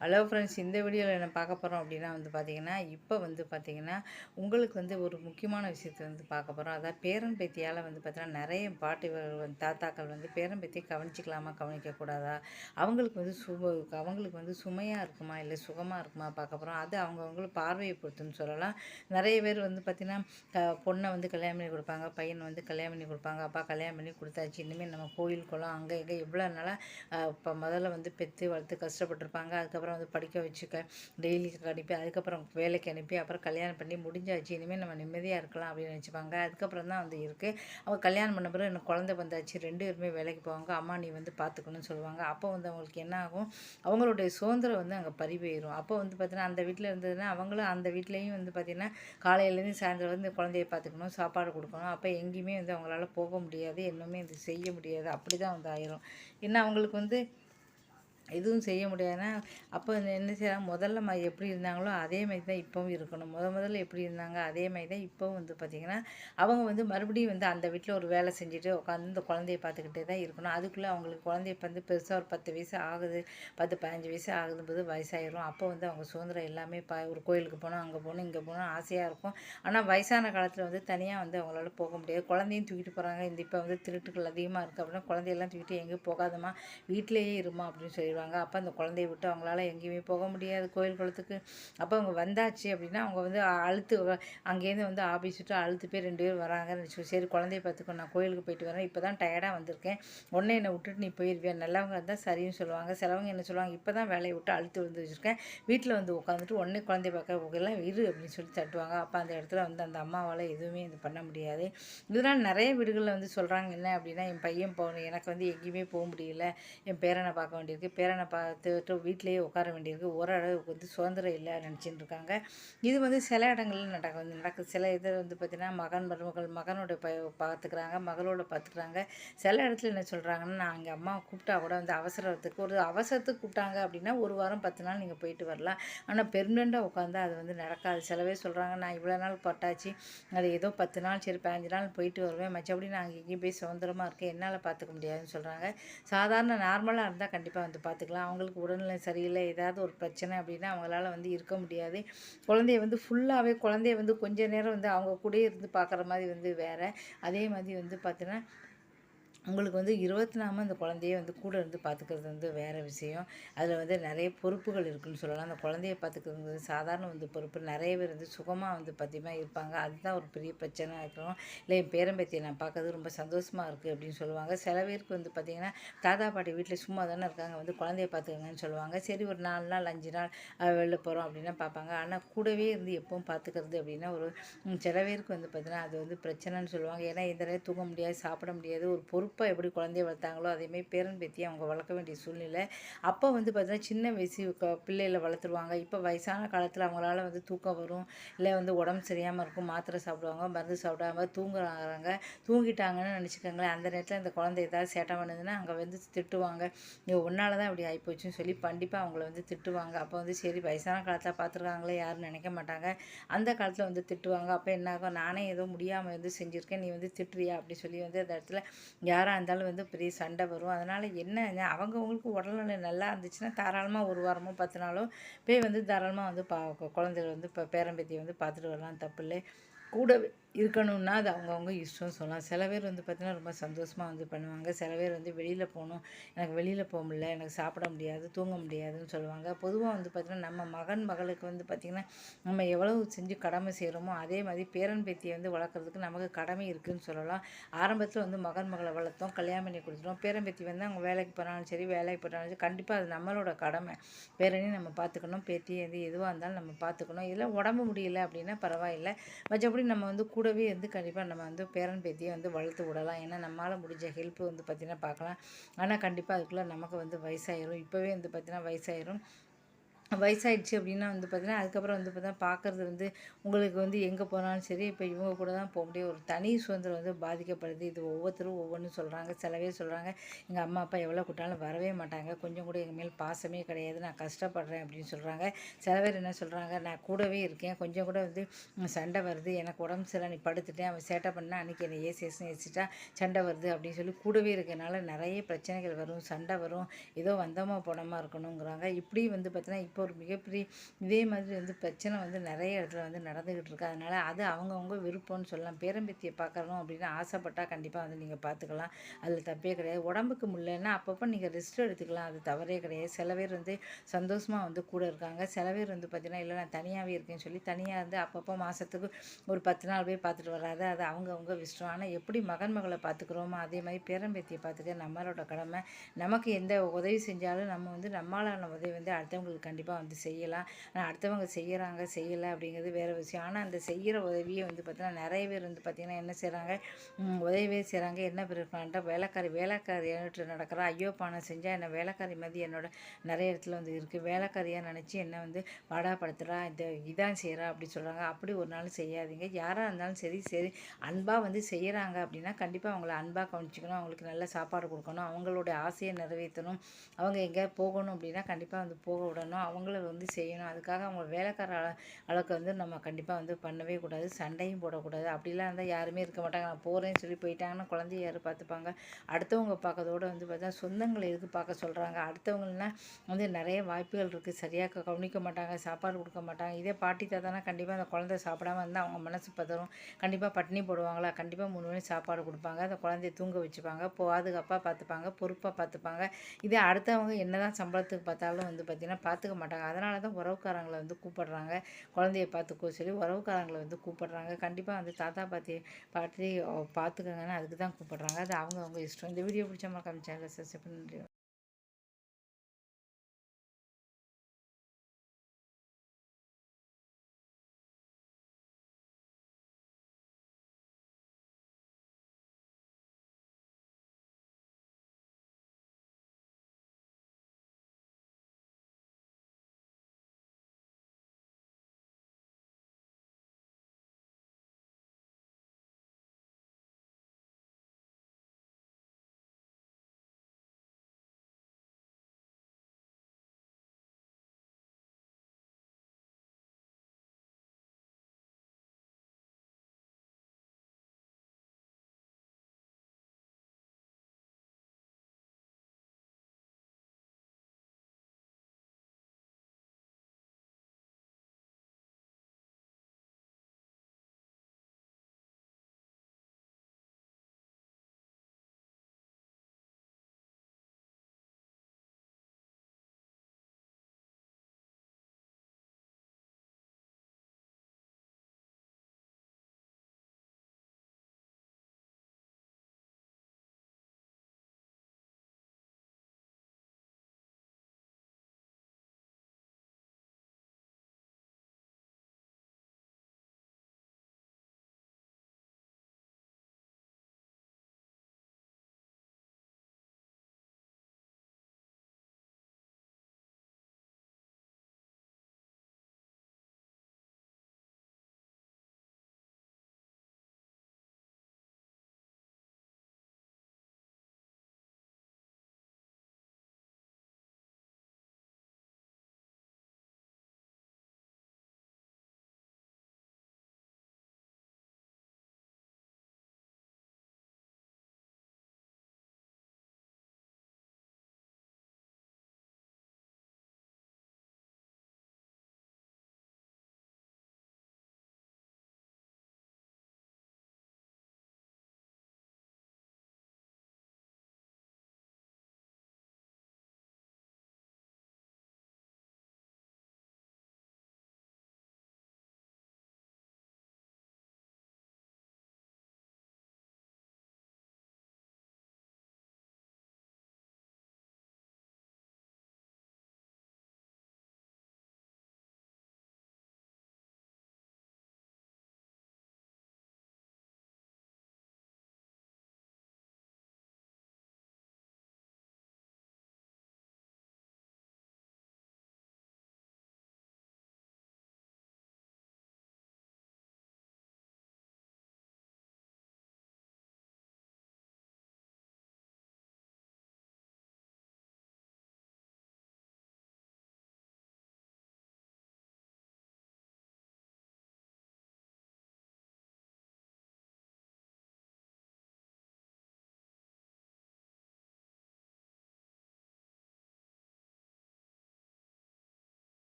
Hello friends இந்த வீடியோவில் என்ன பார்க்க போகிறோம் அப்படின்னா வந்து பார்த்திங்கன்னா இப்போ வந்து பார்த்திங்கன்னா உங்களுக்கு வந்து ஒரு முக்கியமான விஷயத்தை வந்து பார்க்க போகிறோம் அதாவது பேரன் பேத்தியால் வந்து பார்த்திங்கன்னா நிறைய பாட்டி வந்து தாத்தாக்கள் வந்து பேரன் பேத்தியை கவனிச்சிக்கலாமா கவனிக்கக்கூடாதா அவங்களுக்கு வந்து சும அவங்களுக்கு வந்து சுமையாக இருக்குமா இல்லை சுகமாக இருக்குமா பார்க்க போகிறோம் அது அவங்கவுங்களுக்கு பார்வையை பொறுத்துன்னு சொல்லலாம். நிறைய பேர் வந்து பார்த்திங்கன்னா பொண்ணை வந்து கல்யாணம் பண்ணி கொடுப்பாங்க பையனை வந்து கல்யாணம் பண்ணி கொடுப்பாங்க அப்பா கல்யாணம் பண்ணி கொடுத்தாச்சு இனிமேல் நம்ம கோயில் குளம் அங்கே இங்கே இவ்வளோ நாளாக இப்போ முதல்ல வந்து பெற்று வளர்த்து கஷ்டப்பட்டிருப்பாங்க. அதுக்கப்புறம் வந்து படிக்க வச்சுக்க டெய்லிக்கு அனுப்பி அதுக்கப்புறம் வேலைக்கு அனுப்பி அப்புறம் கல்யாணம் பண்ணி முடிஞ்சாச்சு. இனிமேல் நம்ம நிம்மதியாக இருக்கலாம் அப்படின்னு நினச்சிப்பாங்க. அதுக்கப்புறம் தான் வந்து இருக்குது அவங்க கல்யாணம் பண்ண பிறகு எனக்கு குழந்தை வந்தாச்சு. ரெண்டு பேருமே வேலைக்கு போவாங்க. அம்மா நீ வந்து பார்த்துக்கணும்னு சொல்லுவாங்க. அப்போ வந்து அவங்களுக்கு என்ன ஆகும்? அவங்களுடைய சுதந்திரம் வந்து அங்கே பறி அப்போ வந்து பார்த்தீங்கன்னா அந்த வீட்டில் இருந்ததுன்னா அவங்களும் அந்த வீட்லேயும் வந்து பார்த்திங்கன்னா காலையிலேருந்து சாயந்தரம் வந்து குழந்தைய பார்த்துக்கணும் சாப்பாடு கொடுக்கணும். அப்போ எங்கேயுமே வந்து அவங்களால போக முடியாது. இன்னுமே இது செய்ய முடியாது. அப்படி தான் வந்து ஆயிரும். ஏன்னா அவங்களுக்கு வந்து எதுவும் செய்ய முடியாதுன்னா அப்போ வந்து என்ன செய்யலாம் முதல்ல ம எப்படி இருந்தாங்களோ அதே மாதிரி தான் இப்போவும் இருக்கணும். முத முதல்ல எப்படி இருந்தாங்க அதே மாதிரி தான் இப்போவும் வந்து பார்த்திங்கன்னா அவங்க வந்து மறுபடியும் வந்து அந்த வீட்டில் ஒரு வேலை செஞ்சுட்டு உட்காந்து இந்த குழந்தைய பார்த்துக்கிட்டே தான் இருக்கணும். அதுக்குள்ளே அவங்களுக்கு குழந்தைய வந்து பெருசாக ஒரு பத்து வயசு ஆகுது பத்து பதினஞ்சு வயசு ஆகுதும்போது வயசாயிரும். அப்போ வந்து அவங்க சுதந்திரம் எல்லாமே ப ஒரு கோயிலுக்கு போகணும் அங்கே போகணும் இங்கே போகணும் ஆசையாக இருக்கும். ஆனால் வயசான காலத்தில் வந்து தனியாக வந்து அவங்களால போக முடியாது. குழந்தையும் தூக்கிட்டு போகிறாங்க இந்த இப்போ வந்து திருட்டுகள் அதிகமாக இருக்குது அப்படின்னா குழந்தையெல்லாம் தூக்கிட்டு எங்கேயும் போகாதம்மா. வீட்டிலேயே இருமா அப்படின்னு போயிடுவாங்க அப்போ அந்த குழந்தைய விட்டு அவங்களால எங்கேயுமே போக முடியாது. கோயில் குளத்துக்கு அப்போ அவங்க வந்தாச்சு அப்படின்னா அவங்க வந்து அழுத்து அங்கேருந்து வந்து ஆஃபீஸ் விட்டு அழுத்து பேர் ரெண்டு பேர் வராங்கன்னு வச்சுக்கோ சரி குழந்தைய பார்த்துக்கோ நான் கோயிலுக்கு போயிட்டு வரேன். இப்போ தான் டயர்டாக வந்திருக்கேன். உடனே என்னை விட்டுட்டு நீ போயிடுவியா நல்லவங்க இருந்தால் சரின்னு சொல்லுவாங்க. சிலவங்க என்ன சொல்லுவாங்க இப்போ தான் வேலையை விட்டு அழுத்து வந்து வச்சுருக்கேன். வீட்டில் வந்து உட்காந்துட்டு உடனே குழந்தைய பார்க்க போகலாம் இரு அப்படின்னு சொல்லி தட்டுவாங்க. அப்போ அந்த இடத்துல வந்து அந்த அம்மாவால் எதுவுமே இது பண்ண முடியாது. இதனால் நிறைய வீடுகளில் வந்து சொல்கிறாங்க என்ன அப்படின்னா என் பையன் போகணும் எனக்கு வந்து எங்கேயுமே போக முடியல. என் பேரனை பார்க்க வேண்டியிருக்கு. பேரனை பார்த்துட்டு வீட்டிலேயே உட்கார வேண்டியிருக்கு. ஓரளவுக்கு வந்து சுதந்திரம் இல்லை நினச்சின்னு இருக்காங்க. இது வந்து சில இடங்களில் நடக்க வந்து நடக்குது சில இது வந்து பார்த்திங்கன்னா மகன் மருமகள் மகனோட ப பார்த்துக்கிறாங்க மகளோட பார்த்துக்கிறாங்க சில இடத்துல என்ன சொல்கிறாங்கன்னா நான் எங்கள் அம்மா கூப்பிட்டா கூட வந்து அவசரத்துக்கு ஒரு அவசரத்துக்கு கூப்பிட்டாங்க அப்படின்னா ஒரு வாரம் பத்து நாள் நீங்கள் போயிட்டு வரலாம். ஆனால் பெர்மனெண்ட்டாக உட்காந்தா அது வந்து நடக்காது. சிலவே சொல்கிறாங்க நான் இவ்வளோ நாள் பட்டாச்சு அது ஏதோ பத்து நாள் சரி பதினஞ்சு நாள் போயிட்டு வருவேன். மற்றபடி நான் எங்கேயும் போய் சுதந்திரமாக இருக்கேன். என்னால் பார்த்துக்க முடியாதுன்னு சொல்கிறாங்க சாதாரண நார்மலாக இருந்தால் கண்டிப்பாக வந்து பார்த்துக்கலாம். அவங்களுக்கு உடல்நிலை சரியில்லை. ஏதாவது ஒரு பிரச்சனை அப்படின்னா அவங்களால வந்து இருக்க முடியாது. குழந்தைய வந்து ஃபுல்லாகவே குழந்தைய வந்து கொஞ்ச நேரம் வந்து அவங்க கூடயே இருந்து பார்க்குற மாதிரி வந்து வேறு. அதே மாதிரி வந்து பார்த்தீங்கன்னா உங்களுக்கு வந்து இருபத்தி நாம அந்த குழந்தைய வந்து கூட இருந்து பார்த்துக்கிறது வந்து வேறு விஷயம். அதில் வந்து நிறைய பொறுப்புகள் இருக்குன்னு சொல்லலாம். அந்த குழந்தைய பார்த்துக்கிறது வந்து சாதாரண வந்து பொறுப்பு. நிறைய பேர் வந்து சுகமாக வந்து பார்த்தீங்கன்னா இருப்பாங்க. அதுதான் ஒரு பெரிய பிரச்சனை இருக்கிறோம் இல்லை என் பேரம்பத்தியை நான் பார்க்கறது ரொம்ப சந்தோஷமாக இருக்குது அப்படின்னு சொல்லுவாங்க. சில பேருக்கு வந்து பார்த்திங்கன்னா தாத்தா பாட்டி வீட்டில் சும்மா தானே இருக்காங்க. வந்து குழந்தைய பார்த்துக்கங்கன்னு சொல்லுவாங்க. சரி ஒரு நாலு நாள் அஞ்சு நாள் வெளில போகிறோம் அப்படின்னா பார்ப்பாங்க ஆனால் கூடவே இருந்து எப்பவும் பார்த்துக்கிறது அப்படின்னா ஒரு சில பேருக்கு வந்து பார்த்திங்கன்னா அது வந்து பிரச்சனைன்னு சொல்லுவாங்க. ஏன்னா இந்த நேரம் தூங்க முடியாது சாப்பிட முடியாது. ஒரு பொறுப்பு பொறுப்பாக எப்படி குழந்தைய வளர்த்தாங்களோ அதேமாதிரி பேரன் பேத்தியை அவங்க வளர்க்க வேண்டிய சூழ்நிலை. அப்போ வந்து பார்த்தீங்கன்னா சின்ன வயசு பிள்ளைகளை வளர்த்துருவாங்க. இப்போ வயசான காலத்தில் அவங்களால வந்து தூக்கம் வரும். இல்லை வந்து உடம்பு சரியாமல் இருக்கும். மாத்திரை சாப்பிடுவாங்க மருந்து சாப்பிடாம தூங்குறாங்க. தூங்கிட்டாங்கன்னு நினச்சிக்கோங்களேன். அந்த நேரத்தில் இந்த குழந்தை ஏதாவது சேட்டை பண்ணுதுன்னா அங்கே வந்து திட்டுவாங்க. நீ உன்னால தான் இப்படி ஆகிப்போச்சுன்னு சொல்லி கண்டிப்பாக அவங்கள வந்து திட்டுவாங்க. அப்போ வந்து சரி வயசான காலத்தில் பார்த்துருக்காங்களே யாரும் நினைக்க மாட்டாங்க. அந்த காலத்தில் வந்து திட்டுவாங்க. அப்போ என்ன ஆகும்? நானே ஏதோ முடியாமல் வந்து செஞ்சுருக்கேன். நீ வந்து திட்டுறியா? அப்படி சொல்லி வந்து அந்த இடத்துல யாராக இருந்தாலும் வந்து பெரிய சண்டை வரும். அதனால் என்ன அவங்கவுங்களுக்கு உடல்நிலை நல்லா இருந்துச்சுன்னா தாராளமாக ஒரு வாரமோ பத்து நாளோ போய் வந்து தாராளமாக வந்து பா குழந்தைகள் வந்து இப்போ பேரம்பேத்தியை வந்து பார்த்துட்டு வரலாம். தப்பு இல்லை. கூட இருக்கணும்னா அது அவங்கவுங்க இஷ்டம் சொல்லலாம். சில பேர் வந்து பார்த்திங்கன்னா ரொம்ப சந்தோஷமாக வந்து பண்ணுவாங்க. சில பேர் வந்து வெளியில் போகணும். எனக்கு வெளியில் போக முடியல. எனக்கு சாப்பிட முடியாது தூங்க முடியாதுன்னு சொல்லுவாங்க. பொதுவாக வந்து பார்த்திங்கன்னா நம்ம மகன் மகளுக்கு வந்து பார்த்திங்கன்னா நம்ம எவ்வளவு செஞ்சு கடமை செய்கிறோமோ அதே மாதிரி பேரன் பேத்தியை வந்து வளர்க்குறதுக்கு நமக்கு கடமை இருக்குதுன்னு சொல்லலாம். ஆரம்பத்தில் வந்து மகன் மகளை வளர்த்தோம் கல்யாணம் பண்ணி கொடுத்துட்டோம். பேரன் பேத்தி வந்து அவங்க வேலைக்கு போனாலும் சரி வேலைக்கு போனாலும் சரி கண்டிப்பாக அது நம்மளோட கடமை. பேரனையும் நம்ம பார்த்துக்கணும். பேத்தி எது எதுவாக இருந்தாலும் நம்ம பார்த்துக்கணும். இதில் உடம்பு முடியல அப்படின்னா பரவாயில்லை. மற்றபடி நம்ம வந்து கூடவே வந்து கண்டிப்பாக நம்ம வந்து பேரன் பேத்தியை வந்து வளர்த்து விடலாம். ஏன்னா நம்மளால் முடிஞ்ச ஹெல்ப் வந்து பார்த்திங்கன்னா பார்க்கலாம். ஆனால் கண்டிப்பாக அதுக்குள்ளே நமக்கு வந்து வயசாயிரும். இப்போவே வந்து பார்த்திங்கன்னா வயசாயிரும். வயசாயிடுச்சு அப்படின்னா வந்து பார்த்தீங்கன்னா அதுக்கப்புறம் வந்து பார்த்தா பார்க்குறது வந்து உங்களுக்கு வந்து எங்கே போனாலும் சரி இப்போ இவங்க கூட தான் போக முடியும். ஒரு தனி சுதந்திரம் வந்து பாதிக்கப்படுது. இது ஒவ்வொருத்தரும் ஒவ்வொன்றும் சொல்கிறாங்க செலவே சொல்கிறாங்க எங்கள் அம்மா அப்பா எவ்வளோ கூட்டாலும் வரவே மாட்டாங்க. கொஞ்சம் கூட எங்கள் மேல் பாசமே கிடையாது. நான் கஷ்டப்படுறேன் அப்படின்னு சொல்கிறாங்க சில பேர் என்ன சொல்கிறாங்க நான் கூடவே இருக்கேன். கொஞ்சம் கூட வந்து சண்டை வருது. எனக்கு உடம்பு சரியில்லை. நீ படுத்துட்டேன். அவன் சேட்டை பண்ணா அன்றைக்கி என்னை ஏசி ஏசி ஏசிட்டா சண்டை வருது அப்படின்னு சொல்லி கூடவே இருக்கிறனால நிறைய பிரச்சனைகள் வரும். சண்டை வரும். ஏதோ வந்தோமா போனோமா இருக்கணுங்கிறாங்க இப்படி வந்து பார்த்தீங்கன்னா இப்போ ஒரு மிகப்பெரிய இதே மாதிரி வந்து பிரச்சனை வந்து நிறைய இடத்துல வந்து நடந்துக்கிட்டு இருக்கு. அதனால் அது அவங்கவுங்க விருப்பம்னு சொல்லலாம். பேரம்பேத்தியை பார்க்கணும் அப்படின்னு ஆசைப்பட்டால் கண்டிப்பாக வந்து நீங்கள் பார்த்துக்கலாம் அதில் தப்பே கிடையாது. உடம்புக்கு முடியலன்னா அப்பப்போ நீங்கள் ரெஸ்ட் எடுத்துக்கலாம். அது தவறே கிடையாது. சில பேர் வந்து சந்தோஷமாக வந்து கூட இருக்காங்க. சில பேர் வந்து பார்த்தீங்கன்னா இல்லை நான் தனியாகவே இருக்கேன்னு சொல்லி தனியாக இருந்து அப்பப்போ மாதத்துக்கு ஒரு பத்து நாள் போய் பார்த்துட்டு வராது அது அவங்கவுங்க இஷ்டம் ஆனால் எப்படி மகன் மகளை பார்த்துக்குறோமோ அதே மாதிரி பேரம்பேத்தியை பார்த்துக்க நம்மளோட கடமை. நமக்கு எந்த உதவி செஞ்சாலும் நம்ம வந்து நம்மளான உதவி வந்து அடுத்தவங்களுக்கு கண்டிப்பாக கண்டிப்பாக வந்து செய்யலாம். ஆனால் அடுத்தவங்க செய்கிறாங்க செய்யலை அப்படிங்கிறது வேறு விஷயம். ஆனால் அந்த செய்கிற உதவியை வந்து பார்த்திங்கன்னா நிறைய பேர் வந்து பார்த்திங்கன்னா என்ன செய்கிறாங்க உதவியே செய்கிறாங்க என்ன பிறப்பான்ட்டா வேலைக்காரி வேலைக்காரி ஏன்ட்டு நடக்கிறா. ஐயோ பணம் செஞ்சால் என்ன வேலைக்காரி மாதிரி என்னோட நிறைய இடத்துல வந்து இருக்குது வேலைக்காரியாக நினச்சி என்ன வந்து பாடாப்படுத்துகிறா இந்த இதான் செய்கிறா அப்படி சொல்கிறாங்க அப்படி ஒரு நாள் செய்யாதீங்க. யாராக இருந்தாலும் சரி சரி. அன்பாக வந்து செய்கிறாங்க அப்படின்னா கண்டிப்பாக அவங்கள அன்பாக கவனிச்சிக்கணும். அவங்களுக்கு நல்ல சாப்பாடு கொடுக்கணும். அவங்களோட ஆசையை நிறைவேற்றணும். அவங்க எங்கேயா போகணும் அப்படின்னா கண்டிப்பாக வந்து போக விடணும். அவங்கள வந்து செய்யணும். அதுக்காக அவங்க வேலைக்கார அளவுக்கு வந்து நம்ம கண்டிப்பாக வந்து பண்ணவே கூடாது. சண்டையும் போடக்கூடாது. அப்படிலாம் இருந்தால் யாருமே இருக்க மாட்டாங்க. நான் போகிறேன்னு சொல்லி போயிட்டாங்கன்னா குழந்தைய யார் பார்த்துப்பாங்க? அடுத்தவங்க பார்க்கறதோட வந்து பார்த்தா சொந்தங்களை எதுக்கு பார்க்க சொல்கிறாங்க அடுத்தவங்கன்னா வந்து நிறைய வாய்ப்புகள் இருக்குது சரியாக கவனிக்க மாட்டாங்க. சாப்பாடு கொடுக்க மாட்டாங்க. இதே பாட்டி தாத்தானா கண்டிப்பாக அந்த குழந்தை சாப்பிடாம இருந்தால் அவங்க மனசு பதறும். கண்டிப்பாக பட்டினி போடுவாங்களா? கண்டிப்பாக மூணு மணி சாப்பாடு கொடுப்பாங்க. அந்த குழந்தைய தூங்க வச்சுப்பாங்க. பாதுகாப்பாக பார்த்துப்பாங்க. பொறுப்பாக பார்த்துப்பாங்க. இதே அடுத்தவங்க என்னதான் சம்பளத்துக்கு பார்த்தாலும் வந்து பார்த்திங்கன்னா பார்த்துக்க மாட்டாங்க. அதனால தான் உறவுக்காரங்களை வந்து கூப்பிடுறாங்க. குழந்தைய பார்த்துக்கோ சொல்லி உறவுக்காரங்களை வந்து கூப்பிடுறாங்க. கண்டிப்பாக வந்து தாத்தா பாத்தி பாட்டி பார்த்துக்கங்கன்னு அதுக்கு தான் கூப்பிடுறாங்க. அது அவங்க அவங்க இஷ்டம். இந்த வீடியோ பிடிச்ச மாதிரி சேனலை சப்ஸ்கிரைப் பண்ணி